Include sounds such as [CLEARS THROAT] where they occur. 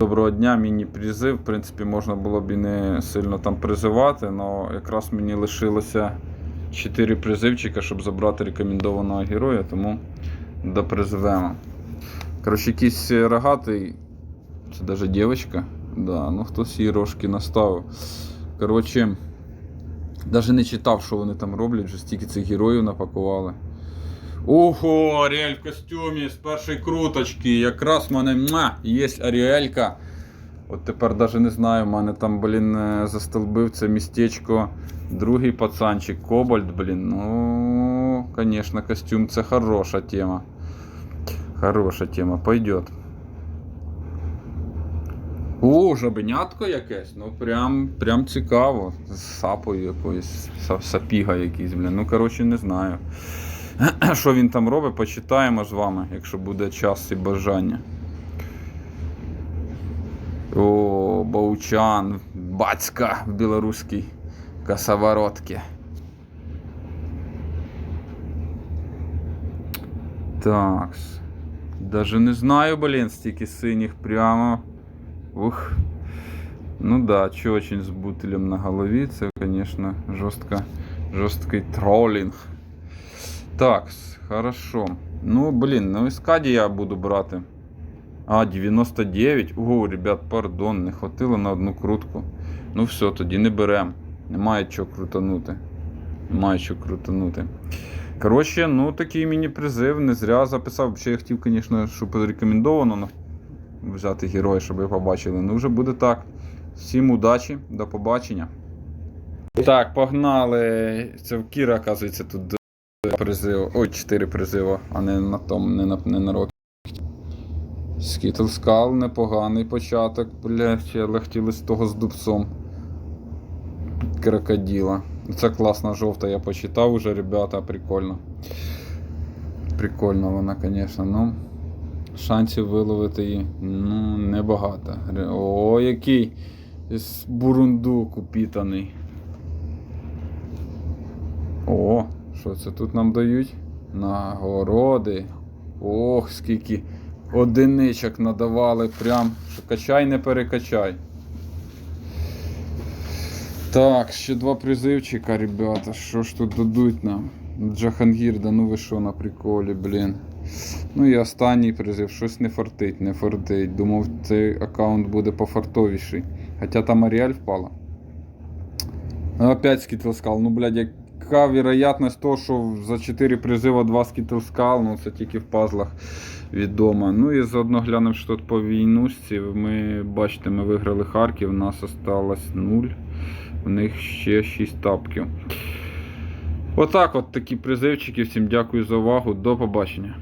Доброго дня, міні-призив. В принципі, можна було б і не сильно там призивати, але якраз мені лишилося 4 призивчика, щоб забрати рекомендованого героя, тому допризивемо. Коротше, якийсь рогатий, це навіть дівчинка. Да, ну хтось її рожки наставив. Коротше, навіть не читав, що вони там роблять, вже стільки цих героїв напакували. Ого, Аріель в костюмі з першої круточки. Якраз в мене муа, є Аріелька. От тепер навіть не знаю, в мене там, блін, е, застолбив це містечко. Другий пацанчик, Кобальт, блін. Ну, звісно, костюм це хороша тема. Хороша тема, пойдет. О, жабенятко якесь, ну прям, прям цікаво. З сапою якоюсь, сапіга якийсь, блін. Ну, коротше, не знаю. [CLEARS THROAT] Що він там робить, почитаємо з вами, якщо буде час і бажання. О, Баучан, бацька в білоруській косоворотці. Так. Даже не знаю, блін, стільки синіх прямо. Ух. Ну да, че очень с бутылем на голові. Це, конечно, жорстко, жорсткий тролінг. Так, хорошо. Ну, блін, на Іскаді я буду брати. А, 99. Ого, ребят, пардон, не хватило на одну крутку. Ну все, тоді не берем. Немає чого крутанути. Немає чого крутанути. Коротше, ну такий міні-призив, не зря записав. Ще я хотів, звісно, щоб рекомендовано взяти героя, щоб ви побачили. Ну вже буде так. Всім удачі, до побачення. Так, погнали. Це в Кіра, оказується, тут призив. Ой, 4 призива, а не на тому, не на, не на рокі. Скітл скал, непоганий початок, блядь, але хотіли з того з дубцом. Крокодила. Це класна жовта, я почитав уже, ребята, прикольно. Прикольно вона, звісно, ну. Шансів виловити її ну, небагато. О, який бурундук упітаний. О, що це тут нам дають? Нагороди. Ох, скільки одиничок надавали прям. Що качай, не перекачай. Так, ще два призивчика, ребята. Що ж тут дадуть нам? Джахангір, да ну ви що на приколі, блін. Ну і останній призив, щось не фартить, не фартить. Думав, цей аккаунт буде пофартовіший. Хоча там Аріаль впала. Ну, Опять скітлскал. Ну, блядь, яка вероятність того, що за 4 призива 2 скітлскал, ну це тільки в пазлах відомо. Ну і заодно глянемо, що тут по війнусці. Ми бачите, ми виграли Харків, у нас осталось 0. У них ще 6 тапків. Отак от такі призивчики. Всім дякую за увагу. До побачення.